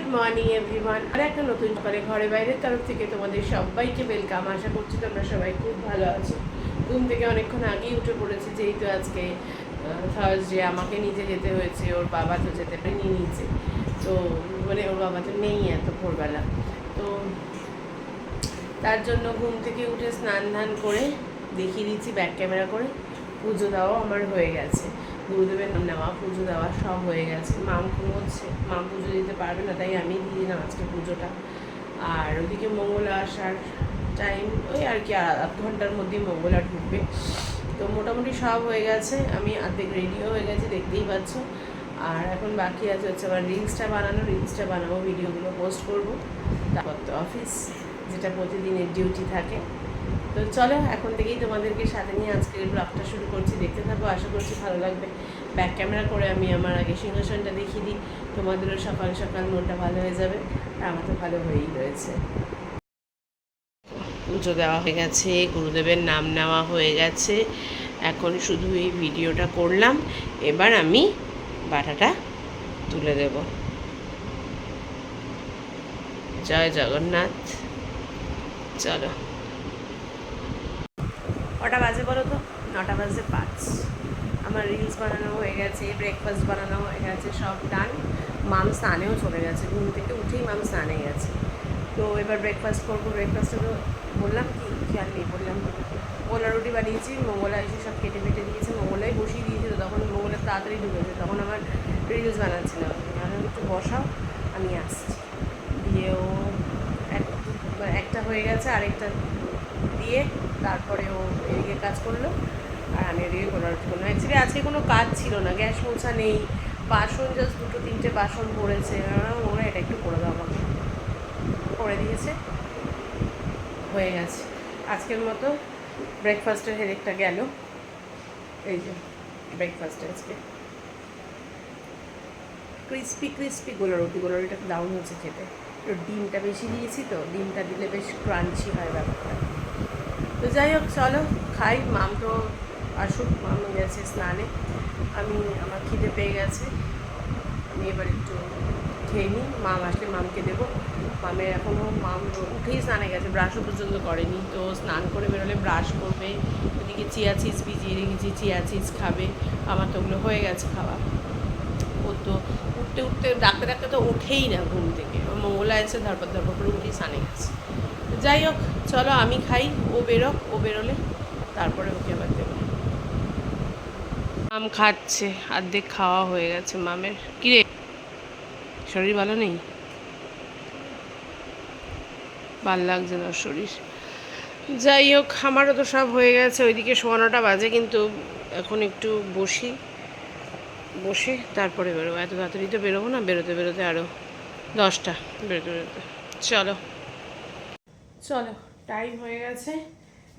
Good morning, everyone. আর একটা নতুন করে ঘরে বাইরের তরফ থেকে তোমাদের সবাইকে ওয়েলকাম আশা করছি তোমরা সবাই খুব ভালো আছো। ঘুম থেকে অনেকক্ষণ আগেই উঠে পড়েছে, যেহেতু আজকে থার্সডে আমাকে নিজে যেতে হয়েছে, ওর বাবা তো যেতে পারেনি নিচে তো মানে ওর বাবা তো নেই এত ভোরবেলা। তো, তার জন্য ঘুম থেকে উঠে স্নান ধান করে দেখিয়ে দিচ্ছি ব্যাক ক্যামেরা করে। পুজো দেওয়াও আমার হয়ে গেছে। গুরুদেবের নাম নেওয়া, পুজো দেওয়া সব হয়ে গেছে। মাম ঘুমোচ্ছে, মাম পুজো দিতে পারবে না, তাই আমি দিয়ে দিলাম আজকে পুজোটা। আর ওদিকে মঙ্গলা আসার টাইম ওই আর কি আধ ঘণ্টার মধ্যেই মঙ্গলা ঢুকবে। তো মোটামুটি সব হয়ে গেছে, আমি অর্ধেক রেডিও হয়ে গেছে, দেখতেই পাচ্ছ। আর এখন বাকি আছে হচ্ছে আমার রিলসটা বানানো রিলসটা বানাবো ভিডিওগুলো পোস্ট করব। তারপর তো অফিস যেটা প্রতিদিনের ডিউটি থাকে। তো চলো, এখন থেকেই তোমাদেরকে সাথে নিয়ে আজকের ব্লগটা শুরু করছি। দেখতে থাকো, আশা করছি ভালো লাগবে। ব্যাক ক্যামেরা করে আমি আমার আগে সিংহাসনটা দেখিয়ে দিই। তোমাদেরও সকাল সকাল মনটা ভালো হয়ে যাবে। আর আমার তো ভালো হয়েই রয়েছে। পুজো দেওয়া হয়ে গেছে, গুরুদেবের নাম নেওয়া হয়ে গেছে। এখন শুধু এই ভিডিওটা করলাম। এবার আমি বাটাটা তুলে দেব। জয় জগন্নাথ। চলো। কটা বাজে বলো তো? নটা বাজে পাঁচ। আমার রিলস বানানো হয়ে গেছে ব্রেকফাস্ট বানানো হয়ে গেছে, সব ডান মাম স্নানেও চলে গেছে, ঘুম থেকে উঠেই মাম স্নানে গেছে। তো এবার ব্রেকফাস্ট করব ব্রেকফাস্টে তো বললাম কি, খেয়াল নেই, বললাম মোগলা রুটি বানিয়েছি মোগলা এসে সব কেটে ফেটে দিয়েছে মোগলাই বসিয়ে দিয়েছিল তখন মোগলা তাড়াতাড়ি ঢুকেছে তখন আমার রিলস বানাচ্ছি না। আমি একটু বসাও, আমি আসছি। দিয়ে ও এক একটা হয়ে গেছে, আরেকটা দিয়ে তারপরে ও এদিকে কাজ করল। আর আমি এদিকে কোনো করলাম অ্যাকচুয়ালি আজকে কোনো কাজ ছিল না, গ্যাস মোছা নেই, বাসন জাস্ট দুটো তিনটে বাসন পড়েছে। ওরা এটা একটু করে দাও আমাকে। করে দিয়েছে। হয়ে গেছে। আজকের মতো ব্রেকফাস্টের হেডেকটা গেল। এই যে ব্রেকফাস্টে আজকে। ক্রিস্পি ক্রিস্পি গোলা রুটি। গোলা রুটিটা হচ্ছে খেতে। একটু ডিমটা বেশি দিয়েছি তো, ডিমটা দিলে বেশ ক্রাঞ্চি হয় ব্যাপারটা। তো যাই হোক, চলো খাই। মাম তো আসুক, মাম গেছে স্নানে। আমি, আমার খিদে পেয়ে গেছে। আমি এবার একটু খেয়ে নিই। মাম আসলে মামকে দেবো। মামের এখনও মাম উঠেই স্নানে গেছে ব্রাশও পর্যন্ত করেনি। তো স্নান করে বেরোলে ব্রাশ করবে। ওদিকে চিয়া চিজ ভিজিয়ে রেখেছি, চিয়া চিজ খাবে। আমার তো ওগুলো হয়ে গেছে খাওয়া। ও তো উঠতে উঠতে, ডাকতে ডাকতে তো উঠেই না ঘুম থেকে। মঙ্গলা এসে ধরপর ধরপর করে উঠেই স্নানে গেছে। যাই হোক চলো, আমি খাই, ও বেরোক, ও বেরোলে তারপরে ওকে আবার দেবো। আম খাচ্ছে, অর্ধেক খাওয়া হয়ে গেছে মামের। কিরে? শরীর ভালো নেই? ভালো লাগছে না শরীর। যাই হোক, আমারও তো সব হয়ে গেছে, ওইদিকে সোয়ানোটা বাজে, কিন্তু এখন একটু বসি। বসে তারপরে বেরোবো। এত তাড়াতাড়ি তো বেরোবো না, বেরোতে বেরোতে আরও দশটা, বেরোতে বেরোতে। চলো। চলো। টাইম হয়ে গেছে,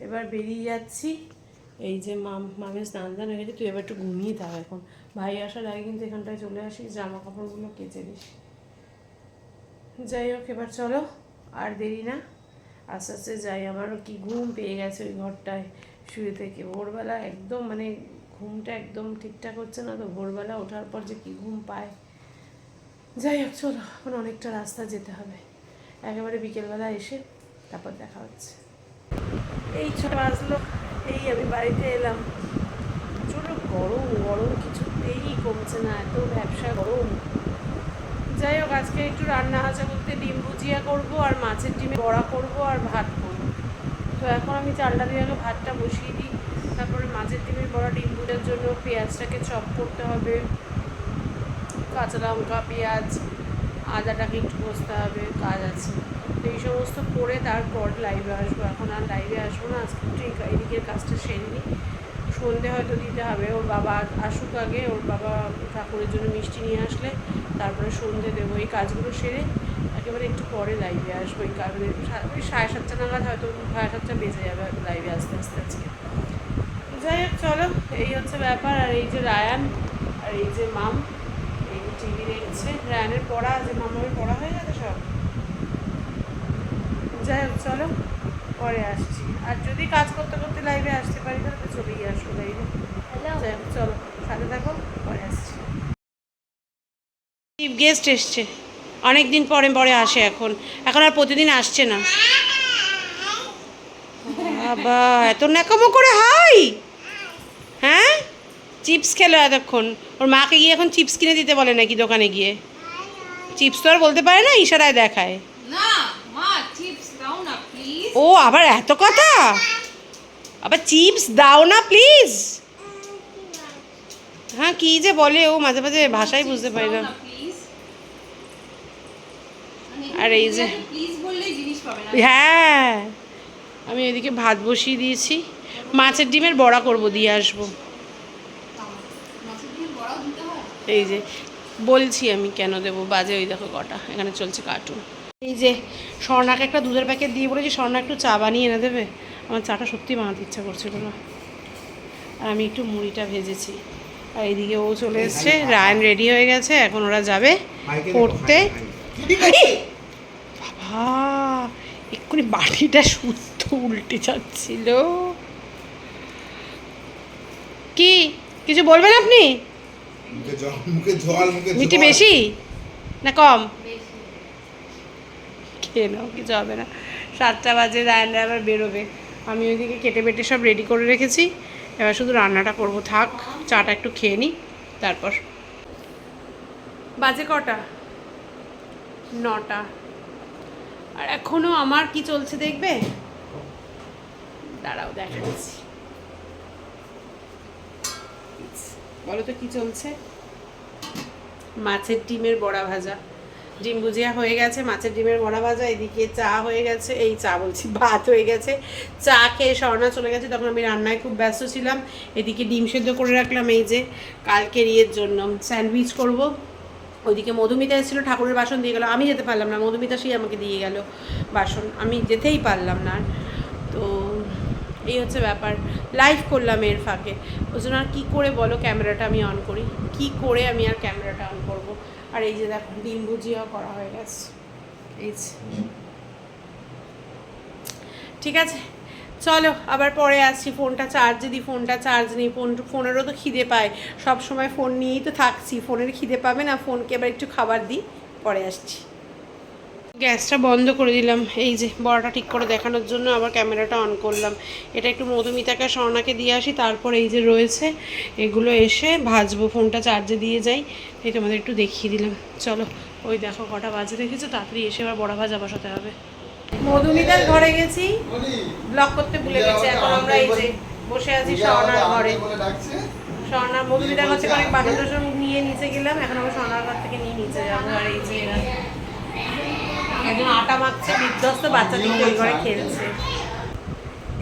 এবার বেরিয়ে যাচ্ছি। এই যে মাম, মামের স্নান দান হয়ে গেছে, তুই এবার একটু ঘুমিয়ে থাক এখন। ভাই আসার আগে কিন্তু এখানটায় চলে আসিস, জামা কাপড়গুলো কেচে দিস যাই হোক, এবার চলো, আর দেরি না। আস্তে আস্তে যাই, আমারও কি ঘুম পেয়ে গেছে ওই ঘরটায় শুয়ে থেকে। ভোরবেলা একদম মানে ঘুমটা একদম ঠিকঠাক হচ্ছে না তো, ভোরবেলা ওঠার পর যে কি ঘুম পায়। যাই হোক, চলো, এখন অনেকটা রাস্তা যেতে হবে। একেবারে বিকেলবেলা এসে তারপর দেখা হচ্ছে। এই ছোট আসলো, এই আমি বাড়িতে এলাম। প্রচুর গরম গরম কিছুতেই কমছে না, এত ব্যবসা গরম। যাই হোক, আজকে একটু রান্না হাজা করতে ডিম ভুজিয়া করব আর মাছের ডিমে বড়া করব আর ভাত করব। তো এখন আমি চালটা দিয়ে আগে ভাতটা বসিয়ে দিই, তারপরে মাছের ডিমের বড়া, ডিম ভুজার জন্য পেঁয়াজটাকে চপ করতে হবে, কাঁচা লঙ্কা, পেঁয়াজ আদাটাকে একটু বসতে হবে, কাজ আছে। তো এই সমস্ত করে তারপর লাইভে আসব। এখন আর লাইভে আসব না, আজকে ঠিক এদিকের কাজটা সেরে নিই। সন্ধে হয়তো দিতে হবে, ওর বাবা আসুক আগে, ওর বাবা ঠাকুরের জন্য মিষ্টি নিয়ে আসলে তারপরে সন্ধে দেবো। এই কাজগুলো সেরে একেবারে একটু পরে লাইভে আসব। এই কারণে ওই সাড়ে সাতটা নাগাদ হয়তো সাড়ে সাতটা বেজে যাবে লাইভে আসতে আসতে আজকে। যাই হোক, চলো, এই হচ্ছে ব্যাপার। আর এই যে রায়ান, আর এই যে মাম টিভি দেখছে রায়ানের পড়া যে মামামের পড়া হয়ে গেছে সব? যাই হোক চলো পরে আসছি। আর যদি কাজ করতে করতে লাইভে আসতে পারি তাহলে চলেই আসব লাইভে যাই হোক চলো সাথে থাকো পরে আসছি। চিফ গেস্ট এসছে। অনেক দিন পরে পরে আসে এখন। এখন আর প্রতিদিন আসছে না। বাবা এত ন্যাকামো করে হাই! হ্যাঁ চিপস খেলো এতক্ষণ। ওর মাকে গিয়ে এখন চিপস কিনে দিতে বলে নাকি দোকানে গিয়ে? চিপস তো আর বলতে পারে না ইশারায় দেখায়। ও আবার এত কথা? আবার চিপস দাও না প্লিজ হ্যাঁ কি যে বলে ও মাঝে মাঝে ভাষাই বুঝতে পারি না। আর এই যে হ্যাঁ আমি এদিকে ভাত বসিয়ে দিয়েছি। মাছের ডিমের বড়া করব দিয়ে আসব মাছের ডিম বড়াও দিতে হয় এই যে বলছি আমি কেন দেবো? বাজে ওই দেখো কটা এখানে চলছে কার্টুন এই যে স্বর্ণাকে একটা দুধের প্যাকেট দিয়ে বলেছি স্বর্ণা একটু চা বানিয়ে এনে দেবে? আমার চাটা সত্যি বানাতে ইচ্ছা করছিল না। আর আমি একটু মুড়িটা ভেজেছি। আর এইদিকে ও চলে এসছে রায়ন রেডি হয়ে গেছে এখন ওরা যাবে পড়তে। বাবা এক্ষুনি বাটিটা শুদ্ধ উল্টে যাচ্ছিল। কি কিছু বলবেন আপনি? মুখে জল মুখে জল মুখে মিষ্টি বেশি? না কম? খেয়ে নাও কিছু হবে না। সাতটা বাজে রায়নরা আবার বেরোবে। আমি ওইদিকে কেটে বেটে সব রেডি করে রেখেছি। এবার শুধু রান্নাটা করব থাক। চাটা একটু খেয়ে নিই তারপর। বাজে কটা? নটা। আর এখনও আমার কি চলছে দেখবে? দাঁড়াও দেখাচ্ছি। বলো তো কি চলছে? মাছের ডিমের বড়া ভাজা। ডিম ভুজিয়া হয়ে গেছে, মাছের ডিমের বড়া ভাজা, এদিকে চা হয়ে গেছে, এই চা বলছি, ভাত হয়ে গেছে। চা খেয়ে স্বর্ণা চলে গেছে, তখন আমি রান্নায় খুব ব্যস্ত ছিলাম, এদিকে ডিম সেদ্ধ করে রাখলাম, এই যে কালকের ইয়ের জন্য স্যান্ডউইচ করব। ওইদিকে মধুমিতা এসেছিল, ঠাকুরের বাসন দিয়ে গেল, আমি যেতে পারলাম না, মধুমিতা সেই আমাকে দিয়ে গেল বাসন, আমি যেতেই পারলাম না। তো এই হচ্ছে ব্যাপার। লাইভ করলাম এর ফাঁকে। ওই জন্য আর কী করে বলো, ক্যামেরাটা আমি অন করি। কি করে আমি আর ক্যামেরাটা অন করব? আর এই যে দেখো ডিম ভুজিয়াও করা হয়ে গেছে। এই ঠিক আছে? চলো, আবার পরে আসছি। ফোনটা চার্জে দিই ফোনটা চার্জ নেই। ফোন, ফোনেরও তো খিদে পায়। সব সময় ফোন নিয়েই তো থাকছি। ফোনের খিদে পাবে না? ফোনকে এবার একটু খাবার দিই পরে আসছি। গ্যাসটা বন্ধ করে দিলাম। এই যে বড়াটা ঠিক করে দেখানোর জন্য আবার ক্যামেরাটা অন করলাম। এটা একটু মধুমিতাকে, স্বর্ণাকে দিয়ে আসি, তারপর এই যে রয়েছে, এগুলো এসে ভাজবো, ফোনটা চার্জে দিয়ে যাই। এই তোমাদের একটু দেখিয়ে দিলাম। চলো, ওই দেখো কটা বাজে দেখেছ, তাড়াতাড়ি এসে আবার বড়া ভাজা বসাতে হবে। মধুমিতার ঘরে গেছি ব্লক করতে ভুলে গেছি, এখন আমরা এই যে বসে আছি স্বর্ণার ঘরে। স্বর্ণা, মধুমিতার কাছে অনেক বাসন টাসন নিয়ে নিচে গেলাম, এখন আবার স্বর্ণার ঘর থেকে নিয়ে নিচে যাব, আর এই যে এরা একজন আটা মাখছে, বিধ্বস্ত বাচ্চা ঘরে খেলছে।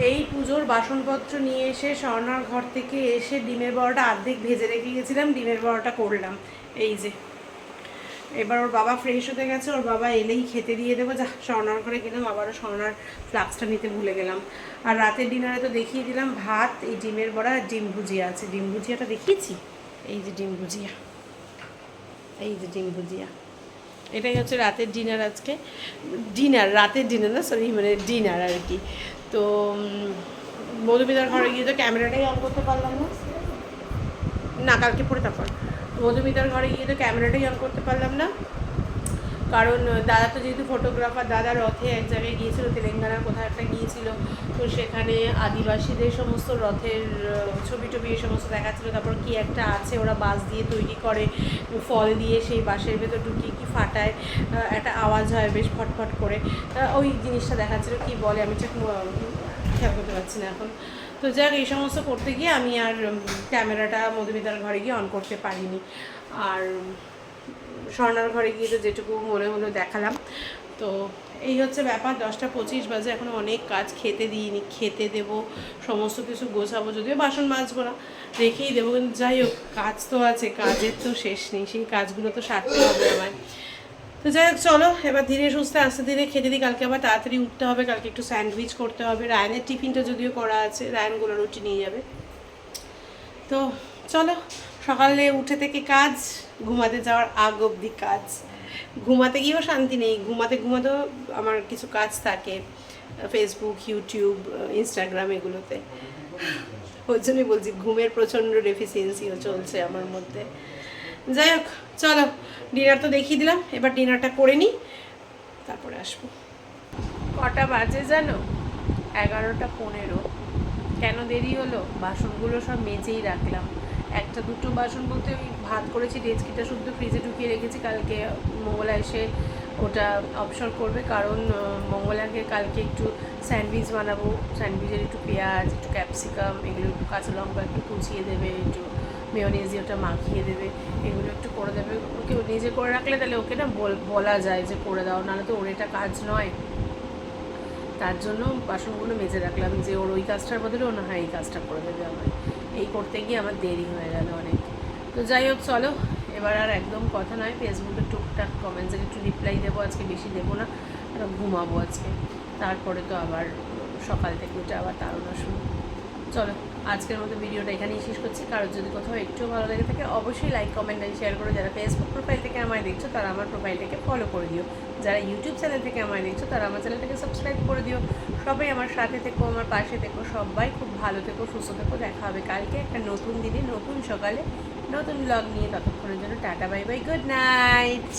এই পুজোর বাসনপত্র নিয়ে এসে স্বর্ণার ঘর থেকে এসে ডিমের বড়াটা অর্ধেক ভেজে রেখে গেছিলাম, ডিমের বড়াটা করলাম। এই যে, এবার ওর বাবা ফ্রেশ হতে গেছে, ওর বাবা এলেই খেতে দিয়ে দেবো। যা, স্বর্ণার ঘরে গেলাম আবারও স্বর্ণার ফ্লাক্সটা নিতে ভুলে গেলাম। আর রাতের ডিনারে তো দেখিয়ে দিলাম, ভাত, এই ডিমের বড়া আর ডিম ভুজিয়া আছে। ডিম ভুজিয়াটা দেখিয়েছি? এই যে ডিম ভুজিয়া। এই যে ডিম ভুজিয়া। এটাই হচ্ছে রাতের ডিনার আজকে। ডিনার রাতের ডিনার না সরি মানে ডিনার আর কি। তো মধুমিতার ঘরে গিয়ে তো ক্যামেরাটাই অন করতে পারলাম না। না, কালকে পরে তারপর। মধুমিতার ঘরে গিয়ে তো ক্যামেরাটাই অন করতে পারলাম না। কারণ দাদা তো যেহেতু ফটোগ্রাফার দাদা রথে এক জায়গায় গিয়েছিল তেলেঙ্গানার কোথাও একটা গিয়েছিল, তো সেখানে আদিবাসীদের সমস্ত রথের ছবি টবি এই সমস্ত দেখাচ্ছিল, তারপর কি একটা আছে ওরা বাঁশ দিয়ে তৈরি করে, ফল দিয়ে সেই বাঁশের ভেতর ঢুকিয়ে কি ফাটায় একটা আওয়াজ হয় বেশ ফটফট করে ওই জিনিসটা দেখাচ্ছিল, কি বলে আমি ঠিক খেয়াল করতে পারছি না এখন। তো যাক, এই সমস্ত করতে গিয়ে আমি আর ক্যামেরাটা মধুমিতার ঘরে গিয়ে অন করতে পারিনি। আর স্বর্ণার ঘরে গিয়ে তো যেটুকু মনে হলো দেখালাম। তো এই হচ্ছে ব্যাপার, দশটা পঁচিশ বাজে এখনও অনেক কাজ খেতে দিইনি, খেতে দেবো, সমস্ত কিছু গোছাবো, যদিও বাসন মাজবো না, রেখেই দেবো, কিন্তু যাই হোক, কাজ তো আছে, কাজের তো শেষ নেই, সেই কাজগুলো তো সারতে হবে আমার তো যাই হোক, চলো, এবার ধীরে সুস্থে, আস্তে ধীরে খেতে দিই, কালকে আবার তাড়াতাড়ি উঠতে হবে, কালকে একটু স্যান্ডউইচ করতে হবে, রায়নের টিফিনটা যদিও করা আছে রায়ন গোলা রুটি নিয়ে যাবে। তো চলো সকালে উঠে থেকে কাজ, ঘুমাতে যাওয়ার আগ অবধি কাজ। ঘুমাতে গিয়েও শান্তি নেই, ঘুমাতে ঘুমাতেও আমার কিছু কাজ থাকে ফেসবুক ইউটিউব ইনস্টাগ্রাম এগুলোতে। ওই জন্যই বলছি, ঘুমের প্রচণ্ড ডেফিসিয়েন্সিও চলছে আমার মধ্যে। যাই হোক, চলো ডিনার তো দেখিয়ে দিলাম, এবার ডিনারটা করে নিই, তারপরে আসব। কটা বাজে জানো? এগারোটা পনেরো। কেন দেরি হলো? বাসনগুলো সব মেজেই রাখলাম। একটা দুটো বাসন বলতে ওই ভাত করেছি, ডেচকিটা শুদ্ধ ফ্রিজে ঢুকিয়ে রেখেছি, কালকে মঙ্গলা এসে ওটা অবসর করবে, কারণ মঙ্গলাকে কালকে একটু স্যান্ডউইচ বানাবো, স্যান্ডউইচের একটু পেঁয়াজ, একটু ক্যাপসিকাম, এগুলো একটু কাঁচা লঙ্কা একটু কুচিয়ে দেবে, একটু মেয়নিজ ওটা মাখিয়ে দেবে, এগুলো একটু করে দেবে, ওকে নিজে করে রাখলে তাহলে ওকে না বল- যায় যে করে দাও, নাহলে তো ওর এটা কাজ নয়। তার জন্য বাসনগুলো মেজে রাখলাম, যে ওর ওই কাজটার বদলে না হয় এই কাজটা করে দেবে আমার এই করতে গিয়ে আমার দেরি হয়ে গেল অনেক। তো যাই হোক, চলো, এবার আর একদম কথা নয়, ফেসবুকে টুকটাক কমেন্টসের একটু রিপ্লাই দেবো, আজকে বেশি দেবো না, আর ঘুমাবো আজকে। তারপরে তো আবার সকাল থেকে উঠে আবার তাড়না শুরু। চলো, আজকের মতো ভিডিওটা এখানেই শেষ করছি। কারোর যদি কোথাও একটু ভালো লেগে থাকে, অবশ্যই লাইক কমেন্ট অ্যান্ড শেয়ার করো। যারা ফেসবুক প্রোফাইল থেকে আমায় দেখছ, তারা আমার প্রোফাইলটাকে ফলো করে দিও। যারা ইউটিউব চ্যানেল থেকে আমায় দেখছ, তারা আমার চ্যানেলটাকে সাবস্ক্রাইব করে দিও। সবাই আমার সাথে থেকো, আমার পাশে থেকো, সবাই খুব ভালো থেকো, সুস্থ থেকো, দেখা হবে কালকে একটা নতুন দিনে, নতুন সকালে, নতুন ব্লগ নিয়ে, ততক্ষণের জন্য tata bye bye good night